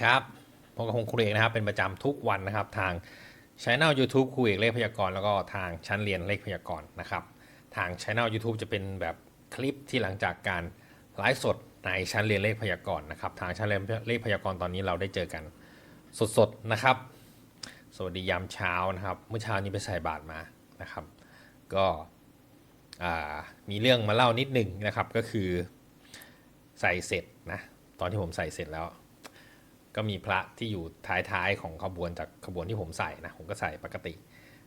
ีครับพบกับผมครูเอกนะครับ เป็นประจำทุกวันนะครับ ทางช anel YouTube ครูเอกเลขพยากรณ์แล้วก็ทางชั้นเรียนเลขพยากรณ์นะครับ ทางช anel YouTube จะเป็นแบบคลิปที่หลังจากการไลฟ์สดในชั้นเรียนเลขพยากรณ์นะครับ ทางชั้นเรียนเลขพยากรณ์ตอนนี้เราได้เจอกันสดๆนะครับ สวัสดียามเช้านะครับ เมื่อเช้านี้ไปใส่บาตรมานะครับ ก็มีเรื่องมาเล่านิดหนึ่งนะครับก็คือใส่เสร็จนะตอนที่ผมใส่เสร็จแล้ว ก็มีพระที่อยู่ท้ายๆของขบวนจากขบวนที่ผมใส่นะผมก็ใส่ปกติ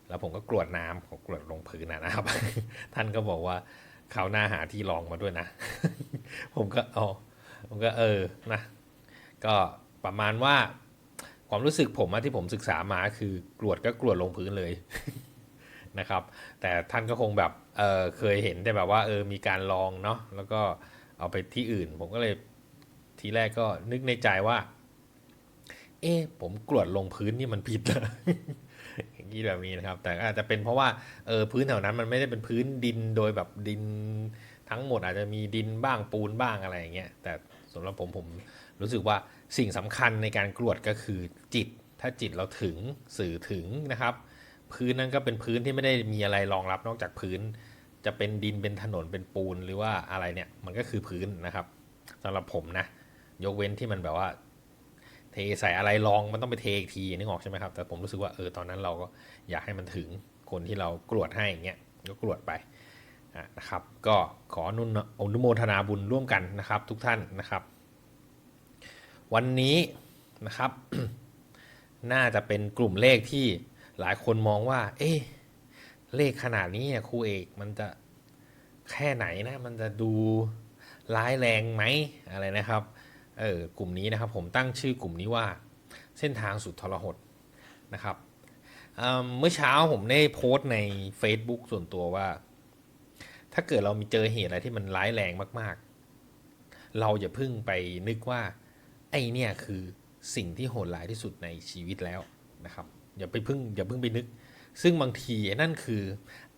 แล้วผมก็กรวดน้ำผมกรวดลงพื้นนะนะครับ ท่านก็บอกว่าคราหน้าหาที่รองมาด้วยนะ ผมก็เอาผมก็เออนะ ก็ประมาณว่าความรู้สึกผมที่ผมศึกษามาคือกรวดก็กรวดลงพื้นเลยนะครับ แต่ท่านก็คงแบบเเคยเห็นแต่แบบว่าเออมีการลองเนาะแล้วก็เอาไปที่อื่น ผมก็เลยทีแรกก็นึกในใจว่า เอ๊ผมกรวดลงพื้นนี่มันผิดเหรออย่างนี้แบบนี้นะครับ แต่อาจจะเป็นเพราะว่าเออพื้นแถวนั้นมันไม่ได้เป็นพื้นดินโดยแบบดินทั้งหมดอาจจะมีดินบ้างปูนบ้างอะไรอย่างเงี้ยแต่สำหรับผมผมรู้สึกว่าสิ่งสำคัญในการกรวดก็คือจิต ถ้าจิตเราถึงสื่อถึงนะครับ พื้นนั้นก็เป็นพื้นที่ไม่ได้มีอะไรรองรับนอกจากพื้น จะเป็นดินเป็นถนนเป็นปูนหรือว่าอะไรเนี่ยมันก็คือพื้นนะครับสำหรับผมนะ ยกเว้นที่มันแบบว่า เทใส่อะไรลองมันต้องไปเทอีกทีนึกออกใช่ไหมครับ แต่ผมรู้สึกว่าเออตอนนั้นเราก็อยากให้มันถึงคนที่เรากรวดให้อย่างเงี้ยก็กรวดไปนะครับ ก็ขออนุอนุโมทนาบุญร่วมกันนะครับ ทุกท่านนะครับ วันนี้นะครับ น่าจะเป็นกลุ่มเลขที่หลายคนมองว่า เอ๊ะเลขขนาดนี้ครูเอกมันจะแค่ไหนนะ มันจะดูร้ายแรงไหมอะไรนะครับ เออกลุ่มนี้นะครับผมตั้งชื่อกลุ่มนี้ว่าเส้นทางสุดทรหดนะครับเมเมื่อเช้าผมได้โพสต์ใน Facebook ส่วนตัวว่า ถ้าเกิดเรามีเจอเหตุอะไรที่มันร้ายแรงมาก ๆ เราอย่าพึ่งไปนึกว่า ไอเนี่ยคือสิ่งที่โหดร้ายที่สุดในชีวิตแล้วนะครับ อย่าไปพึ่งอย่าพึ่งไปนึก ซึ่งบางทีนั่นคือ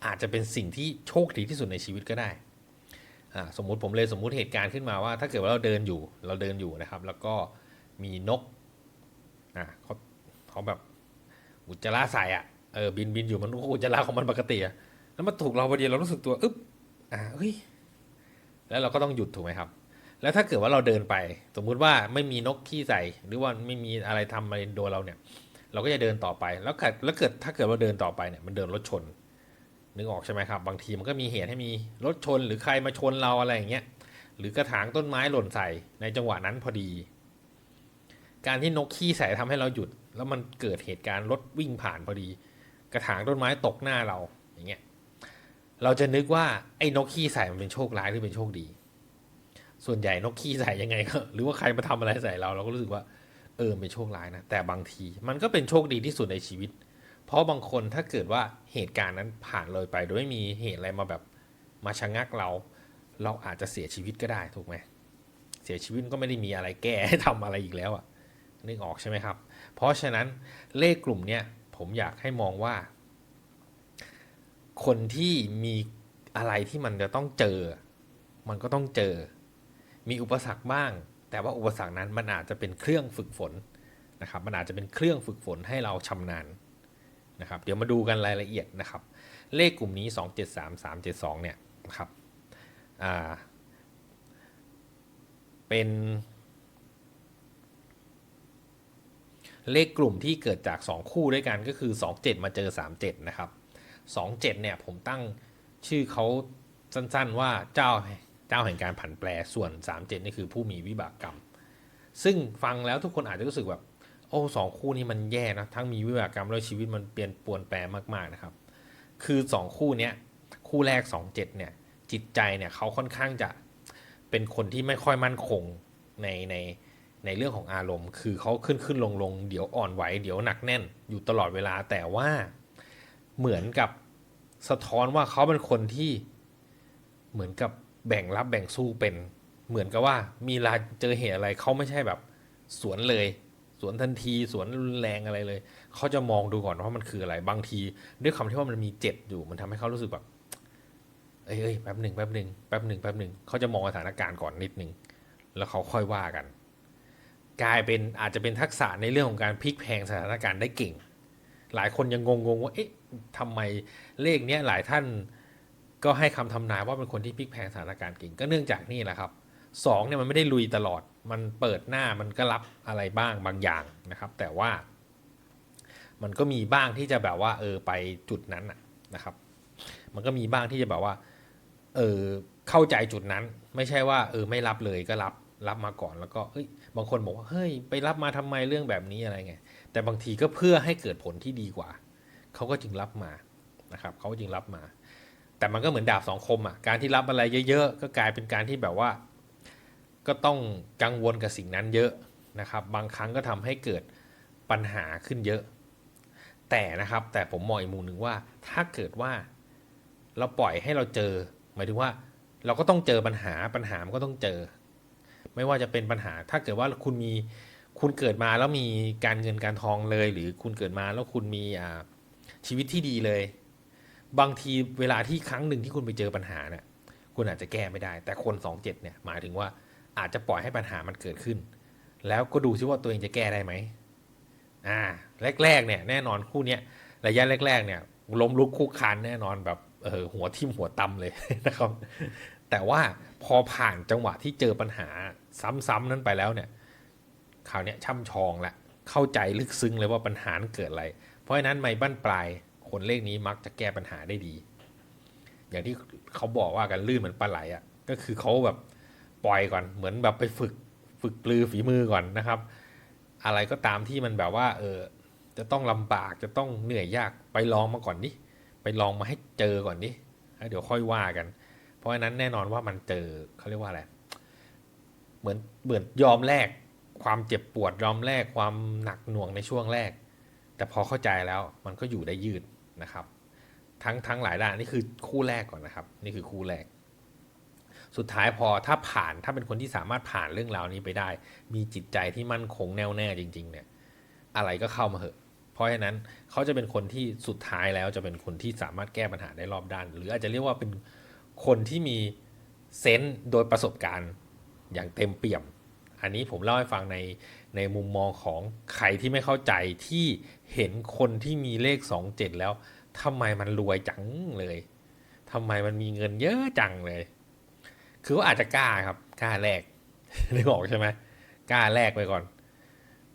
อาจจะเป็นสิ่งที่โชคดีที่สุดในชีวิตก็ได้ สมมุติผมเลยสมมุติเหตุการณ์ขึ้นมาว่า ถ้าเกิดว่าเราเดินอยู่เราเดินอยู่นะครับ แล้วก็มีนกอ่าเขาเขาแบบอุจจาระใส่อะเออบินบินอยู่มันก็อุจจาระของมันปกติอะแล้วมันถูกเราพอดีเรารู้สึกตัวอึ๊บอ่าเฮ้ยแล้วเราก็ต้องหยุดถูกไหมครับ แล้วถ้าเกิดว่าเราเดินไป สมมุติว่าไม่มีนกขี้ใส่หรือว่าไม่มีอะไรทำอะไรโดนเราเนี่ย เราก็จะเดินต่อไปแล้วเกิดแล้วเกิดถ้าเกิดว่าเดินต่อไปเนี่ยมันเดินรถชน นึกออกใช่ไหมครับ บางทีมันก็มีเหตุให้มีรถชนหรือใครมาชนเราอะไรอย่างเงี้ยหรือกระถางต้นไม้หล่นใส่ในจังหวะนั้นพอดี การที่นกขี้ใส่ทำให้เราหยุด แล้วมันเกิดเหตุการณ์รถวิ่งผ่านพอดี กระถางต้นไม้ตกหน้าเราอย่างเงี้ยเราจะนึกว่าไอ้นกขี้ใส่มันเป็นโชคร้ายหรือเป็นโชคดี ส่วนใหญ่นกขี้ใส่ยังไงก็หรือว่าใครมาทำอะไรใส่เราเราก็รู้สึกว่าเออเป็นโชคร้ายนะแต่บางทีมันก็เป็นโชคดีที่สุดในชีวิต เพราะบางคนถ้าเกิดว่าเหตุการณ์นั้นผ่านเลยไป โดยไม่มีเหตุอะไรมาแบบมาชะงักเรา เราอาจจะเสียชีวิตก็ได้ถูกไหมเสียชีวิตก็ไม่ได้มีอะไรแก้ให้ทำอะไรอีกแล้วอะนึกออกใช่ไหมครับ เพราะฉะนั้นเลขกลุ่มเนี้ยผมอยากให้มองว่า คนที่มีอะไรที่มันจะต้องเจอ มันก็ต้องเจอ มีอุปสรรคบ้าง แต่ว่าอุปสรรคนั้นมันอาจจะเป็นเครื่องฝึกฝนนะครับ มันอาจจะเป็นเครื่องฝึกฝนให้เราชำนาญ นะครับเดี๋ยวมาดูกันรายละเอียดนะครับ เลขกลุ่มนี้ 273 372 เนี่ยนะครับเป็นเลขกลุ่มที่เกิดจาก 2 คู่ด้วยกันก็คือ 27 มาเจอ 37 นะครับ 27 เนี่ยผมตั้งชื่อเขาสั้นๆว่าเจ้าเจ้าแห่งการผันแปรส่วน 37 นี่คือผู้มีวิบากกรรม ซึ่งฟังแล้วทุกคนอาจจะรู้สึกแบบ อ้สองคู่นี้มันแย่นะทั้งมีวิบากกรรมแล้วชีวิตมันเปลี่ยนปวนแปรมากๆนะครับ คือสองคู่เนี้ยคู่แรกสองเจ็ดเนี่ยจิตใจเนี่ยเขาค่อนข้างจะเป็นคนที่ไม่ค่อยมั่นคงในในในเรื่องของอารมณ์ คือเขาขึ้นขึ้นลงลงเดี๋ยวอ่อนไหวเดี๋ยวหนักแน่นอยู่ตลอดเวลาแต่ว่าเหมือนกับสะท้อนว่าเขาเป็นคนที่เหมือนกับแบ่งรับแบ่งสู้เป็น เหมือนกับว่ามีลาเจอเหตุอะไรเขาไม่ใช่แบบสวนเลย วนทันที สวนรุนแรงอะไรเลยเขาจะมองดูก่อนว่ามันคืออะไร บางที ด้วยคำที่ว่ามันมีเจ็ดอยู่ มันทำให้เขารู้สึกแบบเอ้ยแป๊บหนึ่งแป๊บหนึ่งแป๊บหนึ่งแป๊บหนึ่งเขาจะมองสถานการณ์ก่อนนิดหนึ่งแล้วเขาค่อยว่ากัน กลายเป็นอาจจะเป็นทักษะในเรื่องของการพลิกแพงสถานการณ์ได้เก่ง หลายคนยังงงๆว่าเอ๊ะทำไมเลขเนี้ยหลายท่านก็ให้คำทำนายว่าเป็นคนที่พลิกแพงสถานการณ์เก่ง ก็เนื่องจากนี่แหละครับ สองเนี่ยมันไม่ได้ลุยตลอด มันเปิดหน้ามันก็รับอะไรบ้างบางอย่างนะครับ แต่ว่า มันก็มีบ้างที่จะแบบว่า เออไปจุดนั้นนะครับ มันก็มีบ้างที่จะแบบว่า เออเข้าใจจุดนั้น ไม่ใช่ว่า เออไม่รับเลยก็รับรับมาก่อนแล้วก็เฮ้ยบางคนบอกว่าเฮ้ยไปรับมาทำไมเรื่องแบบนี้อะไรไงแต่บางทีก็เพื่อให้เกิดผลที่ดีกว่าเขาก็จึงรับมานะครับเขาก็จึงรับมา แต่มันก็เหมือนดาบสองคมอะการที่รับอะไรเยอะ ๆ ก็กลายเป็นการที่แบบว่า ก็ต้องกังวลกับสิ่งนั้นเยอะนะครับ บางครั้งก็ทำให้เกิดปัญหาขึ้นเยอะ แต่นะครับแต่ผมมองอีกมุมหนึ่งว่า ถ้าเกิดว่าเราปล่อยให้เราเจอ หมายถึงว่าเราก็ต้องเจอปัญหาปัญหามันก็ต้องเจอ ไม่ว่าจะเป็นปัญหา ถ้าเกิดว่าคุณมีคุณเกิดมาแล้วมีการเงินการทองเลย หรือคุณเกิดมาแล้วคุณมีชีวิตที่ดีเลย บางทีเวลาที่ครั้งหนึ่งที่คุณไปเจอปัญหาเนี่ยคุณอาจจะแก้ไม่ได้ แต่คนสองเจ็ดเนี่ยหมายถึงว่า อาจจะปล่อยให้ปัญหามันเกิดขึ้น แล้วก็ดูซิว่าตัวเองจะแก้ได้ไหมอ่าแรกๆเนี่ยแน่นอนคู่เนี้ยระยะแรก ๆ เนี่ยล้มลุกคุกคานแน่นอนแบบเออหัวทิ่มหัวตำเลยนะครับ แต่ว่าพอผ่านจังหวะที่เจอปัญหาซ้ำๆนั้นไปแล้วเนี่ยคราวนี้ช่ำชองละเข้าใจลึกซึ้งเลยว่าปัญหาเกิดอะไร เพราะฉะนั้นไม่บั้นปลายคนเลขนี้มักจะแก้ปัญหาได้ดี อย่างที่เขาบอกว่ากันลื่นเหมือนปลาไหลอะก็คือเขาแบบ ปล่อยก่อนเหมือนแบบไปฝึกฝึกปลือฝีมือก่อนนะครับ อะไรก็ตามที่มันแบบว่าเออจะต้องลำบากจะต้องเหนื่อยยากไปลองมาก่อนดิไปลองมาให้เจอก่อนดิแล้วเดี๋ยวค่อยว่ากัน เพราะฉะนั้นแน่นอนว่ามันเจอเขาเรียกว่าอะไรเหมือนเหมือนยอมแลกความเจ็บปวดยอมแลกความหนักหน่วงในช่วงแรก แต่พอเข้าใจแล้วมันก็อยู่ได้ยืดนะครับ ทั้งทั้งหลายด้านนี่คือคู่แรกก่อนนะครับ นี่คือคู่แรก สุดท้ายพอถ้าผ่านถ้าเป็นคนที่สามารถผ่านเรื่องราวนี้ไปได้ มีจิตใจที่มั่นคงแน่วแน่จริง ๆ เนี่ย อะไรก็เข้ามาเหอะ เพราะฉะนั้นเขาจะเป็นคนที่สุดท้ายแล้วจะเป็นคนที่สามารถแก้ปัญหาได้รอบด้าน หรืออาจจะเรียกว่าเป็นคนที่มีเซนส์โดยประสบการณ์อย่างเต็มเปี่ยม อันนี้ผมเล่าให้ฟังในในมุมมองของใครที่ไม่เข้าใจที่เห็นคนที่มีเลข 27 แล้วทำไมมันรวยจังเลยทำไมมันมีเงินเยอะจังเลย คือว่าอาจจะกล้าครับกล้าแลกนึกออกใช่ไหมกล้าแลกไปก่อน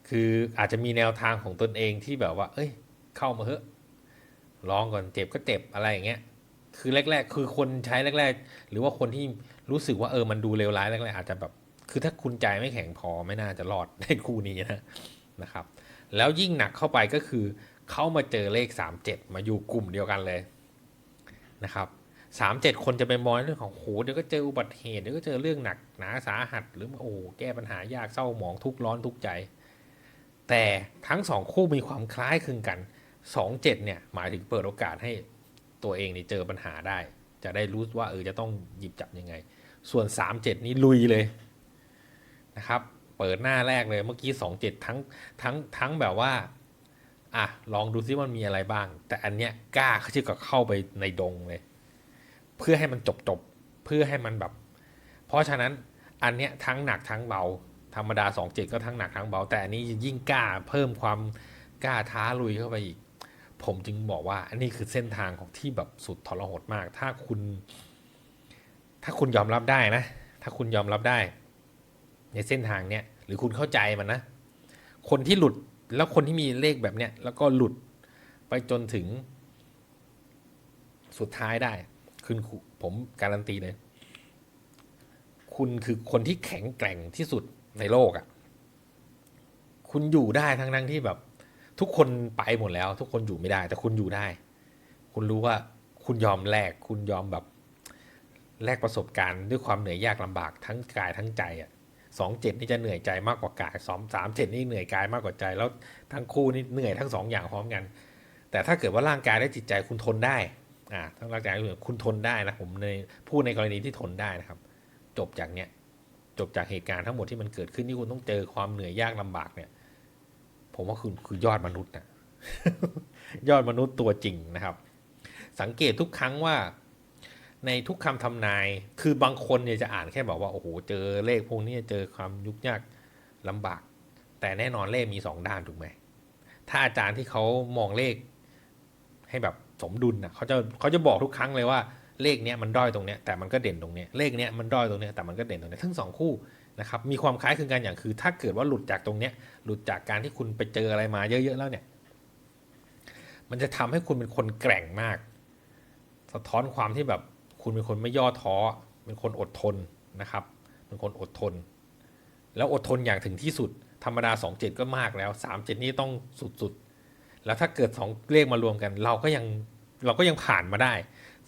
คืออาจจะมีแนวทางของตนเองที่แบบว่า เอ้ย เข้ามาเถอะลองก่อนเจ็บก็เจ็บอะไรอย่างเงี้ย คือแรก ๆ คือคนใช้แรก ๆ หรือว่าคนที่รู้สึกว่าเออมันดูเลวร้ายแรกๆอาจจะแบบ คือถ้าคุณใจไม่แข็งพอไม่น่าจะรอดในคู่นี้นะนะครับ แล้วยิ่งหนักเข้าไปก็คือ เข้ามาเจอเลข 37 มาอยู่กลุ่มเดียวกันเลยนะครับ สามเจ็ดคนจะไปมองเรื่องของโหเดี๋ยวก็เจออุบัติเหตุเดี๋ยวก็เจอเรื่องหนักหนาสาหัส หรือโอ้แก้ปัญหายากเศร้าหมองทุกร้อนทุกใจ แต่ทั้งสองคู่มีความคล้ายคลึงกันสองเจ็ดเนี่ยหมายถึงเปิดโอกาสให้ตัวเองเนี่เจอปัญหาได้ จะได้รู้ว่าเออจะต้องหยิบจับยังไง ส่วนสามเจ็ดนี่ลุยเลยนะครับเปิดหน้าแรกเลยเมื่อกี้สองเจ็ดทั้งทั้งทั้งแบบว่าอะลองดูซิมันมีอะไรบ้าง แต่อันเนี้ยกล้าเขาที่กับเข้าไปในดงเลย เพื่อให้มันจบจบเพื่อให้มันแบบ เพราะฉะนั้นอันเนี้ยทั้งหนักทั้งเบา ธรรมดา2 7ก็ทั้งหนักทั้งเบา แต่อันนี้ยิ่งกล้าเพิ่มความกล้าท้าลุยเข้าไปอีก ผมจึงบอกว่า อันนี้คือเส้นทางของที่แบบสุดทรหดมาก ถ้าคุณ ถ้าคุณยอมรับได้นะ ถ้าคุณยอมรับได้ ในเส้นทางเนี้ยหรือคุณเข้าใจมันนะ คนที่หลุดแล้วคนที่มีเลขแบบเนี้ยแล้วก็หลุดไปจนถึงสุดท้ายได้ คุณผมการันตีเลย คุณคือคนที่แข็งแกร่งที่สุดในโลกอะ่ะ คุณอยู่ได้ทั้งทั้งที่แบบ ทุกคนไปหมดแล้ว ทุกคนอยู่ไม่ได้ แต่คุณอยู่ได้ คุณรู้ว่าคุณยอมแลกคุณยอมแบบแลกประสบการณ์ด้วยความเหนื่อยยากลำบากทั้งกายทั้งใจอะ่ะสองเจ็ดนี่จะเหนื่อยใจมากกว่ากายสองสามเจ็ดนี่เหนื่อยกายมากกว่าใจ แล้วทั้งคู่นี่เหนื่อยทั้งสองอย่างพร้อมกัน แต่ถ้าเกิดว่าร่างกายและจิตใจคุณทนได้ อ่าทั้งร่างกายคุณทนได้นะผมในพูดในกรณีที่ทนได้นะครับ จบจากเนี้ยจบจากเหตุการณ์ทั้งหมดที่มันเกิดขึ้นที่คุณต้องเจอความเหนื่อยยากลำบากเนี่ย ผมว่าคุณคือยอดมนุษย์นะยอดมนุษย์ตัวจริงนะครับ สังเกตทุกครั้งว่า ในทุกคำทำนาย คือบางคนเนี่ยจะอ่านแค่บอกว่าโอ้โหเจอเลขพวกนี้เจอความยุกยากลำบาก แต่แน่นอนเลขมีสองด้านถูกไหมถ้าอาจารย์ที่เขามองเลขให้แบบ สมดุลนะเขาจะเขาจะบอกทุกครั้งเลยว่าเลขเนี้ยมันด้อยตรงเนี้ยแต่มันก็เด่นตรงเนี้ยเลขเนี้ยมันด้อยตรงเนี้ยแต่มันก็เด่นตรงเนี้ยทั้งสองคู่นะครับมีความคล้ายคลึงกันอย่างคือ ถ้าเกิดว่าหลุดจากตรงเนี้ยหลุดจากการที่คุณไปเจออะไรมาเยอะๆแล้วเนี่ย มันจะทำให้คุณเป็นคนแกร่งมาก สะท้อนความที่แบบคุณเป็นคนไม่ย่อท้อเป็นคนอดทนนะครับ เป็นคนอดทน แล้วอดทนอย่างถึงที่สุดธรรมดา 2 7 ก็มากแล้ว 3 7 นี่ต้องสุดๆ แล้วถ้าเกิด2เลขมารวมกัน เราก็ยังเราก็ยังผ่านมาได้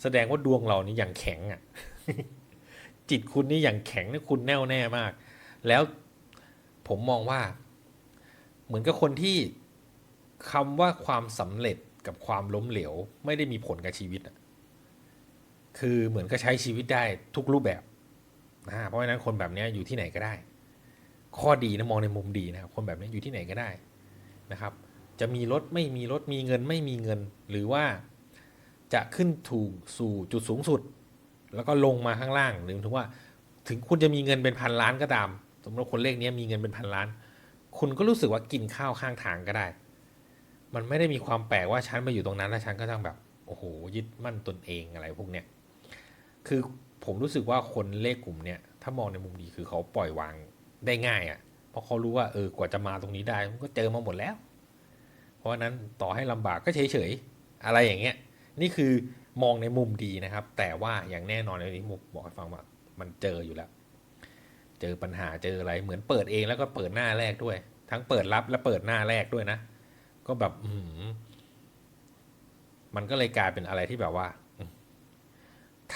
แสดงว่าดวงเรานี่อย่างแข็งอะ จิตคุณนี่อย่างแข็งนี่คุณแน่วแน่มาก แล้วผมมองว่า เหมือนกับคนที่คำว่าความสำเร็จกับความล้มเหลว ไม่ได้มีผลกับชีวิตอะคือเหมือนก็ใช้ชีวิตได้ทุกรูปแบบนะเพราะฉะนั้นคนแบบนี้อยู่ที่ไหนก็ได้ ข้อดีนะมองในมุมดีนะครับคนแบบนี้อยู่ที่ไหนก็ได้นะครับ จะมีรถไม่มีรถมีเงินไม่มีเงิน หรือว่าจะขึ้นถูกสู่จุดสูงสุด แล้วก็ลงมาข้างล่างหรือถึงว่า ถึงคุณจะมีเงินเป็นพันล้านก็ตาม สมมติว่าคนเลขนี้มีเงินเป็นพันล้าน คุณก็รู้สึกว่ากินข้าวข้างทางก็ได้ มันไม่ได้มีความแปลกว่าฉันมาอยู่ตรงนั้นแล้วฉันก็ต้องแบบโอ้โหยึดมั่นตนเองอะไรพวกเนี้ยคือผมรู้สึกว่าคนเลขกลุ่มเนี้ยถ้ามองในมุมดีคือเขาปล่อยวางได้ง่ายอะ่ะเพราะเขารู้ว่าเออกว่าจะมาตรงนี้ได้มันก็เจอมาหมดแล้ว เพราะนั้นต่อให้ลำบากก็เฉยๆ อะไรอย่างเงี้ย นี่คือมองในมุมดีนะครับ แต่ว่าอย่างแน่นอนในนี้มุกบอกให้ฟังว่ามันเจออยู่แล้ว เจอปัญหาเจออะไรเหมือนเปิดเองแล้วก็เปิดหน้าแรกด้วย ทั้งเปิดรับและเปิดหน้าแรกด้วยนะ ก็แบบอืมมันก็เลยกลายเป็นอะไรที่แบบว่า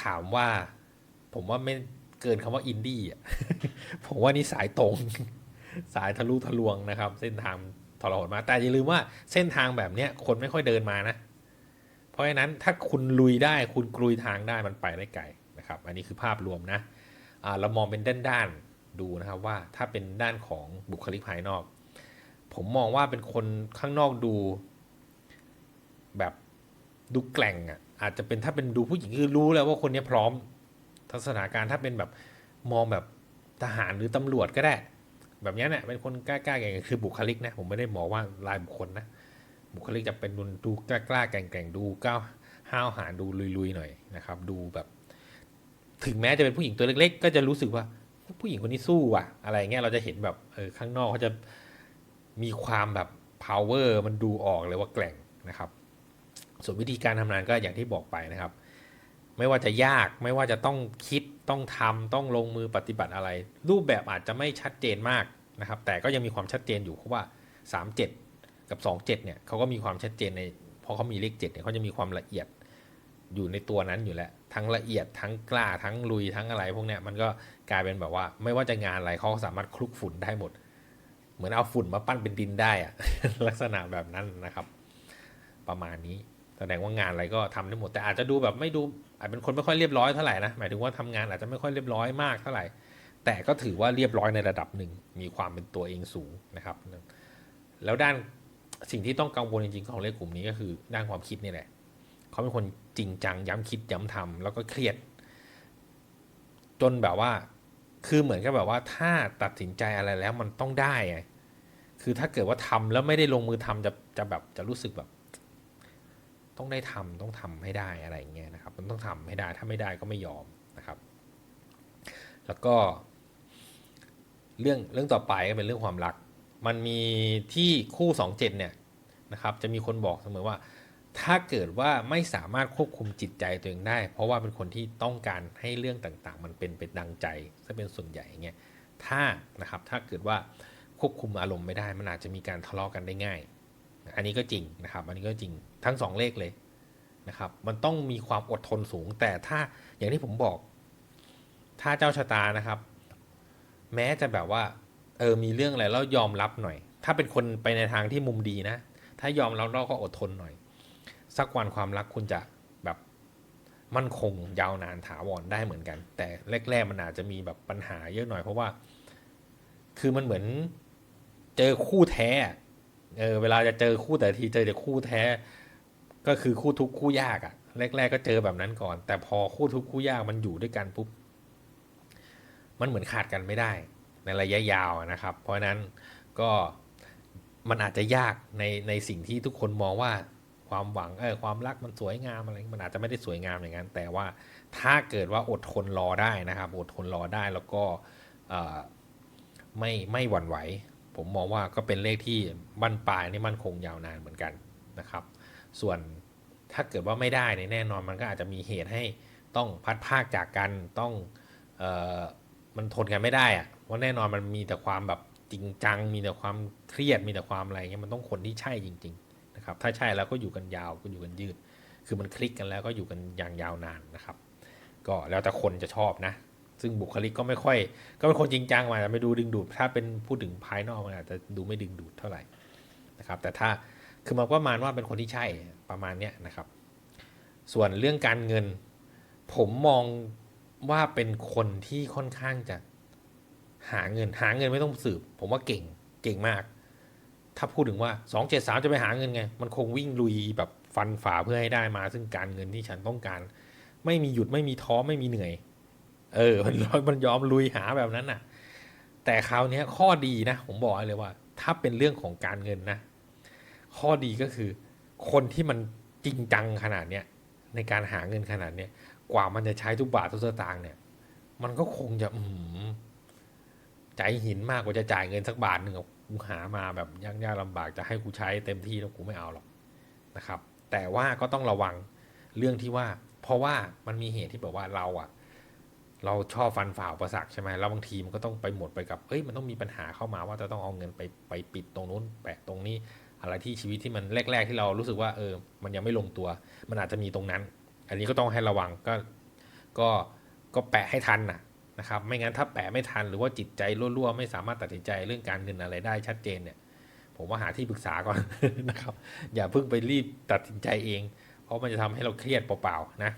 ถามว่าผมว่าไม่เกินคำว่าอินดี้อะ ผมว่านี่สายตรง สายทะลุทะลวงนะครับ เส้นทาง ทรหดมา แต่อย่าลืมว่าเส้นทางแบบเนี้ยคนไม่ค่อยเดินมานะ เพราะฉะนั้นถ้าคุณลุยได้คุณกลุยทางได้มันไปได้ไกลนะครับ อันนี้คือภาพรวมนะเรามองเป็นด้านๆดูนะครับว่าถ้าเป็นด้านของบุคลิกภายนอก ผมมองว่าเป็นคนข้างนอกดูแบบดูแกล่งอะอาจจะเป็นถ้าเป็นดูผู้หญิงคือรู้แล้วว่าคนนี้พร้อมทัศนาการถ้าเป็นแบบมองแบบทหารหรือตำรวจก็ได้ แบบนี้เนี่ยเป็นคนกล้าๆแก่งๆคือบุคลิกนะผมไม่ได้มอว่าลายบุคคลนะบุคลิกจะเป็นดูกล้าๆแก่งๆดูก้าวห้าวหาญดูลุยๆหน่อยนะครับ ดูแบบ ถึงแม้จะเป็นผู้หญิงตัวเล็ก ๆ ก็จะรู้สึกว่าผู้หญิงคนนี้สู้ว่ะ อะไรเงี้ยเราจะเห็นแบบเออข้างนอกเขาจะมีความแบบ power มันดูออกเลยว่าแกร่งนะครับ ส่วนวิธีการทำงานก็อย่างที่บอกไปนะครับ ไม่ว่าจะยากไม่ว่าจะต้องคิดต้องทำต้องลงมือปฏิบัติอะไร รูปแบบอาจจะไม่ชัดเจนมาก นะครับ แต่ก็ยังมีความชัดเจนอยู่เพราะว่า 37 กับ 27 เนี่ยเขาก็มีความชัดเจนในเพราะเขามีเลข7เนี่ยเขาจะมีความละเอียดอยู่ในตัวนั้นอยู่แล้ว ทั้งละเอียดทั้งกล้าทั้งลุยทั้งอะไรพวกเนี้ยมันก็กลายเป็นแบบว่า ไม่ว่าจะงานอะไรเขาสามารถคลุกฝุ่นได้หมด เหมือนเอาฝุ่นมาปั้นเป็นดินได้อะลักษณะแบบนั้นนะครับ ประมาณนี้แสดงว่างานอะไรก็ทำได้หมดแต่อาจจะดูแบบไม่ดูอาจเป็นคนไม่ค่อยเรียบร้อยเท่าไหร่นะหมายถึงว่าทำงานอาจจะไม่ค่อยเรียบร้อยมากเท่าไหร่ แต่ก็ถือว่าเรียบร้อยในระดับหนึ่ง มีความเป็นตัวเองสูงนะครับ แล้วด้านสิ่งที่ต้องกังวลจริงๆของเลขกลุ่มนี้ก็คือด้านความคิดนี่แหละ เขาเป็นคนจริงจังย้ำคิดย้ำทำแล้วก็เครียด จนแบบว่า คือเหมือนกับแบบว่าถ้าตัดสินใจอะไรแล้วมันต้องได้ไงคือถ้าเกิดว่าทำแล้วไม่ได้ลงมือทำจะจะแบบจะรู้สึกแบบ ต้องได้ทำต้องทำให้ได้อะไรอย่างเงี้ยนะครับ มันต้องทำให้ได้ถ้าไม่ได้ก็ไม่ยอมนะครับ แล้วก็ เรื่องเรื่องต่อไปก็เป็นเรื่องความรัก มันมีที่คู่สองเจ็ดเนี่ยนะครับ จะมีคนบอกเสมอว่า ถ้าเกิดว่าไม่สามารถควบคุมจิตใจตัวเองได้ เพราะว่าเป็นคนที่ต้องการให้เรื่องต่างๆ มันเป็นไปดังใจซะเป็นส่วนใหญ่เงี้ยถ้านะครับถ้าเกิดว่าควบคุมอารมณ์ไม่ได้ มันอาจจะมีการทะเลาะกันได้ง่าย อันนี้ก็จริงนะครับ อันนี้ก็จริงทั้งสองเลขเลยนะครับ มันต้องมีความอดทนสูง แต่ถ้าอย่างที่ผมบอก ถ้าเจ้าชะตานะครับ แม้จะแบบว่า เออมีเรื่องอะไรแล้วยอมรับหน่อย ถ้าเป็นคนไปในทางที่มุมดีนะ ถ้ายอมรับเราก็อดทนหน่อย สักวันความรักคุณจะแบบมั่นคงยาวนานถาวรได้เหมือนกัน แต่แรกๆมันอาจจะมีแบบปัญหาเยอะหน่อยเพราะว่า คือมันเหมือนเจอคู่แท้ เออเวลาจะเจอคู่แต่ทีเจอแต่คู่แท้ ก็คือคู่ทุกคู่ยากอะแรกๆก็เจอแบบนั้นก่อน แต่พอคู่ทุกคู่ยากมันอยู่ด้วยกันปุ๊บ มันเหมือนขาดกันไม่ได้ ในระยะยาวนะครับ เพราะนั้นก็มันอาจจะยากในในสิ่งที่ทุกคนมองว่าความหวังเออความรักมันสวยงามอะไรมันอาจจะไม่ได้สวยงามอย่างนั้น แต่ว่าถ้าเกิดว่าอดทนรอได้นะครับ อดทนรอได้แล้วก็ไม่ไม่หวั่นไหว ผมมองว่าก็เป็นเลขที่บั้นปลายนี่มั่นคงยาวนานเหมือนกันนะครับ ส่วนถ้าเกิดว่าไม่ได้เนี่ยแน่นอนมันก็อาจจะมีเหตุให้ต้องพัดภาคจากกันต้องออ มันทนกันไม่ได้อะเพราะแน่นอนมันมีแต่ความแบบจริงจัง มีแต่ความเครียดมีแต่ความอะไรเงี้ยมันต้องคนที่ใช่จริง ๆ นะครับ ถ้าใช่แล้วก็อยู่กันยาวก็อยู่กันยืด คือมันคลิกกันแล้วก็อยู่กันอย่างยาวนานนะครับ ก็แล้วแต่คนจะชอบนะ ซึ่งบุคลิกก็ไม่ค่อย ก็เป็นคนจริงจังมาแต่ไม่ดูดึงดูด ถ้าเป็นพูดถึงภายนอกมันอาจจะดูไม่ดึงดูดเท่าไหร่นะครับ แต่ถ้าคือมันก็ประมาณว่าเป็นคนที่ใช่ประมาณเนี้ยนะครับ ส่วนเรื่องการเงิน ผมมอง ว่าเป็นคนที่ค่อนข้างจะหาเงินหาเงินไม่ต้องสืบ ผมว่าเก่งเก่งมาก ถ้าพูดถึงว่า2 7 3จะไปหาเงินไง มันคงวิ่งลุยแบบฟันฝ่าเพื่อให้ได้มา ซึ่งการเงินที่ฉันต้องการ ไม่มีหยุดไม่มีท้อไม่มีเหนื่อย เออ มันมันยอมลุยหาแบบนั้นน่ะ แต่คราวนี้ข้อดีนะ ผมบอกเลยว่า ถ้าเป็นเรื่องของการเงินนะ ข้อดีก็คือ คนที่มันจริงจังขนาดเนี้ยในการหาเงินขนาดเนี้ย กว่ามันจะใช้ทุกบาททุกสตางค์เนี่ย มันก็คงจะอืมใจหินมากกว่าจะจ่ายเงินสักบาทหนึ่งกูหามาแบบยากยากลำบากจะให้กูใช้เต็มที่แล้วกูไม่เอาหรอกนะครับ แต่ว่าก็ต้องระวังเรื่องที่ว่า เพราะว่ามันมีเหตุที่แบบว่าเราอะเราชอบฟันฝ่าอุปสรรคใช่ไหมแล้วบางทีมันก็ต้องไปหมดไปกับเอ้ยมันต้องมีปัญหาเข้ามาว่าจะต้องเอาเงินไปไปปิดตรงนู้นแปะตรงนี้ อะไรที่ชีวิตที่มันแรก ๆ ที่เรารู้สึกว่าเออ มันยังไม่ลงตัว มันอาจจะมีตรงนั้น อันนี้ก็ต้องให้ระวังก็ก็ก็แปะให้ทันนะนะครับ ไม่งั้นถ้าแปะไม่ทันหรือว่าจิตใจรั่วๆ ไม่สามารถตัดสินใจเรื่องการเงินอะไรได้ชัดเจนเนี่ย ผมว่าหาที่ปรึกษาก่อนนะครับ อย่าเพิ่งไปรีบตัดสินใจเอง เพราะมันจะทำให้เราเครียดเปล่าๆนะ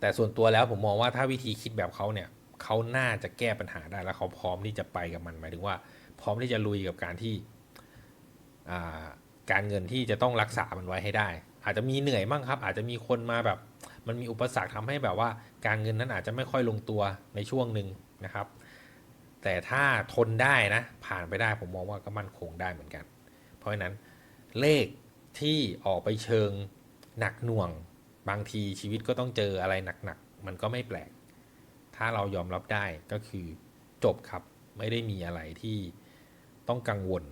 แต่ส่วนตัวแล้วผมมองว่าถ้าวิธีคิดแบบเขาเนี่ยเขาน่าจะแก้ปัญหาได้แล้วเขาพร้อมที่จะไปกับมันหมายถึงว่า พร้อมที่จะลุยกับการที่การเงินที่จะต้องรักษามันไว้ให้ได้ อาจจะมีเหนื่อยบ้างครับ อาจจะมีคนมาแบบ มันมีอุปสรรคทำให้แบบว่า การเงินนั้นอาจจะไม่ค่อยลงตัวในช่วงหนึ่งนะครับ แต่ถ้าทนได้นะ ผ่านไปได้ผมมองว่าก็มั่นคงได้เหมือนกัน เพราะฉะนั้นเลขที่ออกไปเชิงหนักหน่วง บางทีชีวิตก็ต้องเจออะไรหนักๆมันก็ไม่แปลก ถ้าเรายอมรับได้ก็คือจบครับไม่ได้มีอะไรที่ต้องกังวล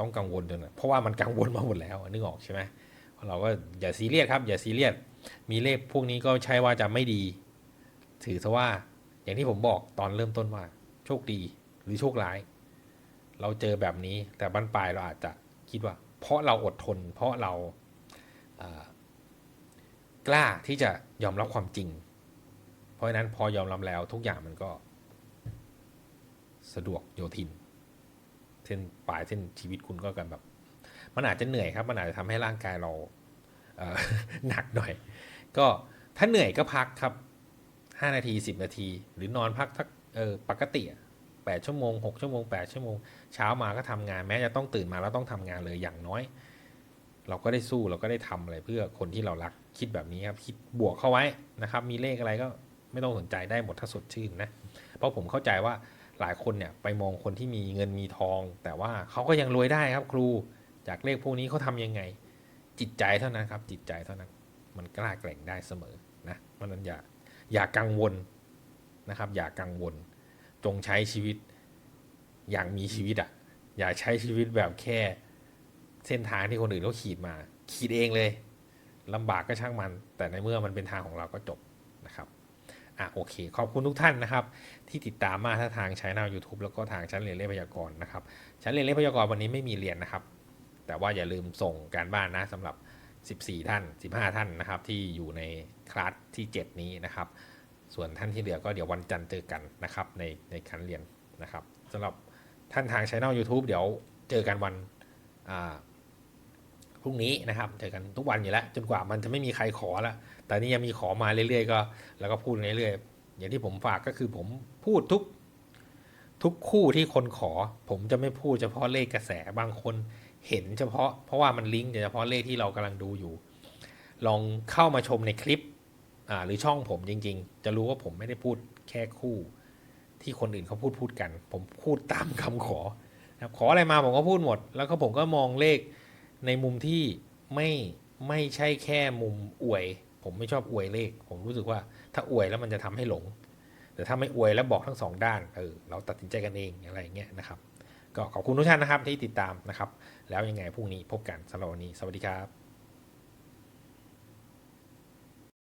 ต้องกังวลจนเพราะว่ามันกังวลมาหมดแล้วนึกออกใช่ไหม เราก็อย่าซีเรียสครับ อย่าซีเรียสมีเลขพวกนี้ก็ใช่ว่าจะไม่ดี ถือซะว่าอย่างที่ผมบอกตอนเริ่มต้นว่า โชคดีหรือโชคร้าย เราเจอแบบนี้แต่บั้นปลายเราอาจจะคิดว่า เพราะเราอดทน เพราะเรากล้าที่จะยอมรับความจริง เพราะฉะนั้นพอยอมรับแล้วทุกอย่างมันก็ สะดวกโยทินเส้นปลายเส้นชีวิตคุณก็กันแบบ มันอาจจะเหนื่อยครับ มันอาจจะทำให้ร่างกายเรา หนักหน่อย ก็ถ้าเหนื่อยก็พักครับห้านาทีสิบนาที หรือนอนพักทักเออปกติแปดชั่วโมงหกชั่วโมงแปดชั่วโมง เช้ามาก็ทำงานแม้จะต้องตื่นมาแล้วต้องทำงานเลยอย่างน้อย เราก็ได้สู้เราก็ได้ทำอะไรเพื่อคนที่เรารักคิดแบบนี้ครับ คิดบวกเข้าไว้นะครับ มีเลขอะไรก็ไม่ต้องสนใจได้หมดถ้าสดชื่นนะ เพราะผมเข้าใจว่าหลายคนเนี่ยไปมองคนที่มีเงินมีทอง แต่ว่าเขาก็ยังรวยได้ครับครูจากเลขพวกนี้เขาทำยังไง จิตใจเท่านั้นครับ จิตใจเท่านั้น มันกล้าแกร่งได้เสมอนะเพราะนั้นอย่าอย่ากังวลนะครับ อย่ากังวล จงใช้ชีวิตอย่างมีชีวิตอะ่ะ อย่าใช้ชีวิตแบบแค่เส้นทางที่คนอื่นเขาขีดมา ขีดเองเลยลำบากก็ช่างมัน แต่ในเมื่อมันเป็นทางของเราก็จบนะครับอะโอเค ขอบคุณทุกท่านนะครับ ที่ติดตามมาทั้งทางช่อง YouTube แล้วก็ทางชั้นเรียนเลขพยากรณ์นะครับชั้นเรียนเลขพยากรณ์วันนี้ไม่มีเรียนนะครับ แต่ว่าอย่าลืมส่งการบ้านนะสำหรับ 14 ท่าน 15 ท่านนะครับ ที่อยู่ในคลาสที่ 7 นี้นะครับ ส่วนท่านที่เหลือก็เดี๋ยววันจันทร์เจอกันนะครับในในคันเรียนนะครับสำหรับท่านทางช่อง YouTube เดี๋ยวเจอกันวันพรุ่งนี้นะครับ เจอกันทุกวันอยู่แล้ว จนกว่ามันจะไม่มีใครขอแล้วแต่นี่ยังมีขอมาเรื่อยๆก็แล้วก็พูดเรื่อยๆอย่างที่ผมฝากก็คือผมพูดทุกทุกคู่ที่คนขอ ผมจะไม่พูดเฉพาะเลขกระแสบางคน เห็นเฉพาะเพราะว่ามันลิงก์เฉพาะเลขที่เรากำลังดูอยู่ ลองเข้ามาชมในคลิปหรือช่องผมจริง ๆ จะรู้ว่าผมไม่ได้พูดแค่คู่ที่คนอื่นเขาพูดพูดกัน ผมพูดตามคำขอนะขออะไรมาผมก็พูดหมด แล้วก็ผมก็มองเลขในมุมที่ไม่ไม่ใช่แค่มุมอวย ผมไม่ชอบอวยเลข ผมรู้สึกว่าถ้าอวยแล้วมันจะทำให้หลง แต่ถ้าไม่อวยแล้วบอกทั้งสองด้านเออเราตัดสินใจกันเองอะไรเงี้ยนะครับ ก็ขอบคุณทุกท่านนะครับที่ติดตามนะครับ แล้วยังไงพรุ่งนี้พบกันสำหรับวันนี้ สวัสดีครับ